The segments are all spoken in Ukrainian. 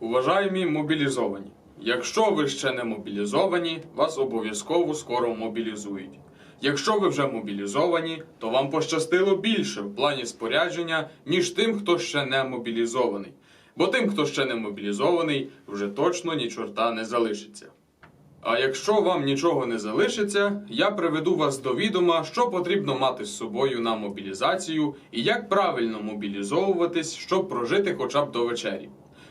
Уважаємі мобілізовані. Якщо ви ще не мобілізовані, вас обов'язково скоро мобілізують. Якщо ви вже мобілізовані, то вам пощастило більше в плані спорядження, ніж тим, хто ще не мобілізований. Бо тим, хто ще не мобілізований, вже точно ні чорта не залишиться. А якщо вам нічого не залишиться, я приведу вас до відома, що потрібно мати з собою на мобілізацію і як правильно мобілізовуватись, щоб прожити хоча б до вечері.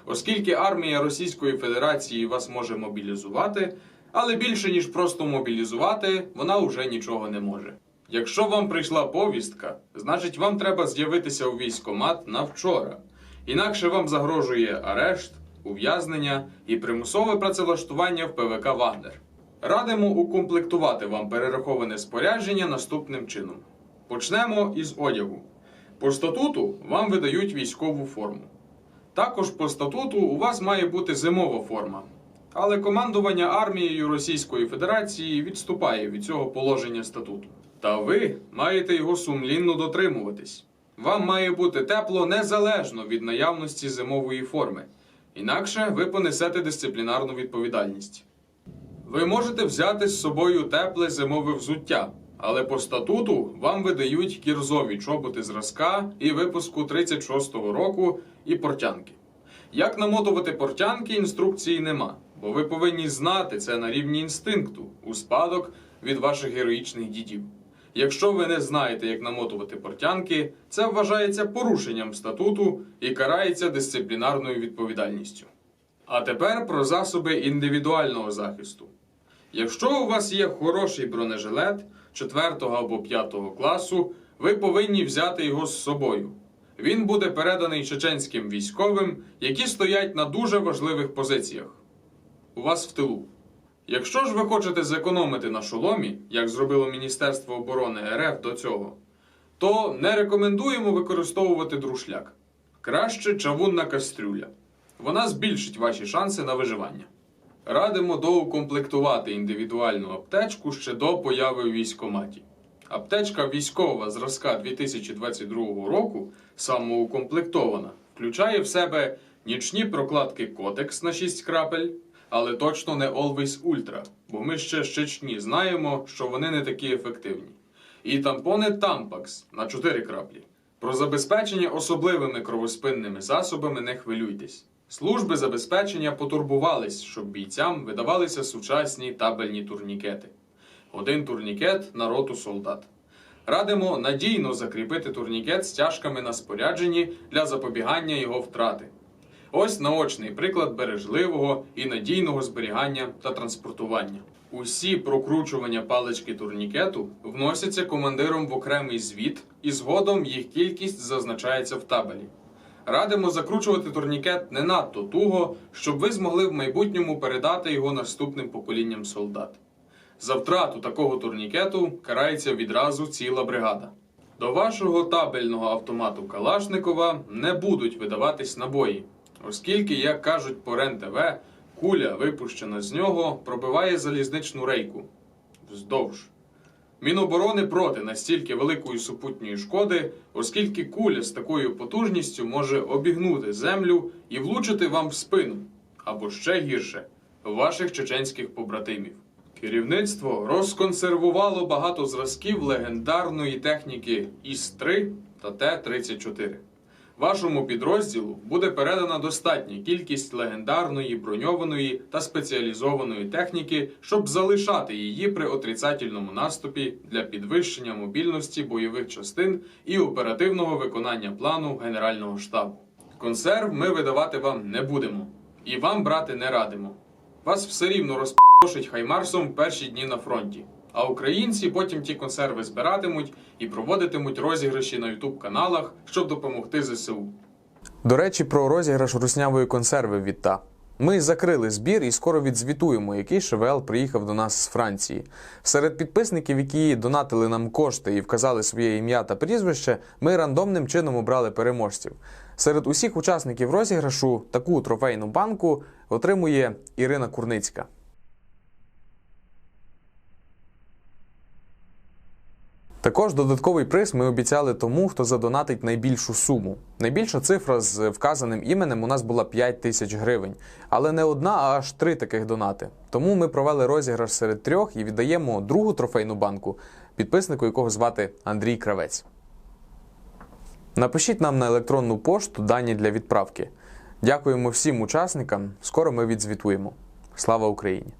Оскільки армія Російської Федерації вас може мобілізувати, але більше ніж просто мобілізувати, вона вже нічого не може. Якщо вам прийшла повістка, значить вам треба з'явитися у військкомат на вчора. Інакше вам загрожує арешт, ув'язнення і примусове працевлаштування в ПВК Вагнер. Радимо укомплектувати вам перераховане спорядження наступним чином. Почнемо із одягу. По статуту вам видають військову форму. Також по статуту у вас має бути зимова форма. Але командування армією Російської Федерації відступає від цього положення статуту. Та ви маєте його сумлінно дотримуватись. Вам має бути тепло незалежно від наявності зимової форми. Інакше ви понесете дисциплінарну відповідальність. Ви можете взяти з собою тепле зимове взуття, але по статуту вам видають кірзові чоботи зразка і випуску 36-го року і портянки. Як намотувати портянки, інструкції нема, бо ви повинні знати це на рівні інстинкту у спадок від ваших героїчних дідів. Якщо ви не знаєте, як намотувати портянки, це вважається порушенням статуту і карається дисциплінарною відповідальністю. А тепер про засоби індивідуального захисту. Якщо у вас є хороший бронежилет 4 або 5 класу, ви повинні взяти його з собою. Він буде переданий чеченським військовим, які стоять на дуже важливих позиціях. У вас в тилу. Якщо ж ви хочете зекономити на шоломі, як зробило Міністерство оборони РФ до цього, то не рекомендуємо використовувати друшляк. Краще чавунна кастрюля. Вона збільшить ваші шанси на виживання. Радимо доукомплектувати індивідуальну аптечку ще до появи в військкоматі. Аптечка військова зразка 2022 року, самоукомплектована, включає в себе нічні прокладки Котекс на 6 крапель, але точно не Always Ultra, бо ми ще з Чечні знаємо, що вони не такі ефективні. І тампони Tampax на 4 краплі. Про забезпечення особливими кровоспинними засобами не хвилюйтесь. Служби забезпечення потурбувались, щоб бійцям видавалися сучасні табельні турнікети. Один турнікет на роту солдат. Радимо надійно закріпити турнікет стяжками на спорядженні для запобігання його втрати. Ось наочний приклад бережливого і надійного зберігання та транспортування. Усі прокручування палички турнікету вносяться командиром в окремий звіт, і згодом їх кількість зазначається в табелі. Радимо закручувати турнікет не надто туго, щоб ви змогли в майбутньому передати його наступним поколінням солдат. За втрату такого турнікету карається відразу ціла бригада. До вашого табельного автомату Калашникова не будуть видаватись набої, оскільки, як кажуть по РЕН-ТВ, куля, випущена з нього, пробиває залізничну рейку вздовж. Міноборони проти настільки великої супутньої шкоди, оскільки куля з такою потужністю може обігнути землю і влучити вам в спину, або ще гірше ваших чеченських побратимів. Керівництво розконсервувало багато зразків легендарної техніки ІС-3 та Т-34. Вашому підрозділу буде передана достатня кількість легендарної броньованої та спеціалізованої техніки, щоб залишати її при отрицательному наступі для підвищення мобільності бойових частин і оперативного виконання плану Генерального штабу. Консерв ми видавати вам не будемо і вам брати не радимо. Вас все рівно розпошить хаймарсом перші дні на фронті. А українці потім ті консерви збиратимуть і проводитимуть розіграші на ютуб каналах, щоб допомогти ЗСУ. До речі, про розіграш руснявої консерви від та. Ми закрили збір і скоро відзвітуємо, який ШВЛ приїхав до нас з Франції. Серед підписників, які донатили нам кошти і вказали своє ім'я та прізвище, ми рандомним чином обрали переможців. Серед усіх учасників розіграшу таку трофейну банку отримує Ірина Курницька. Також додатковий приз ми обіцяли тому, хто задонатить найбільшу суму. Найбільша цифра з вказаним іменем у нас була 5 тисяч гривень, але не одна, а аж три таких донати. Тому ми провели розіграш серед трьох і віддаємо другу трофейну банку підписнику, якого звати Андрій Кравець. Напишіть нам на електронну пошту дані для відправки. Дякуємо всім учасникам. Скоро ми відзвітуємо. Слава Україні!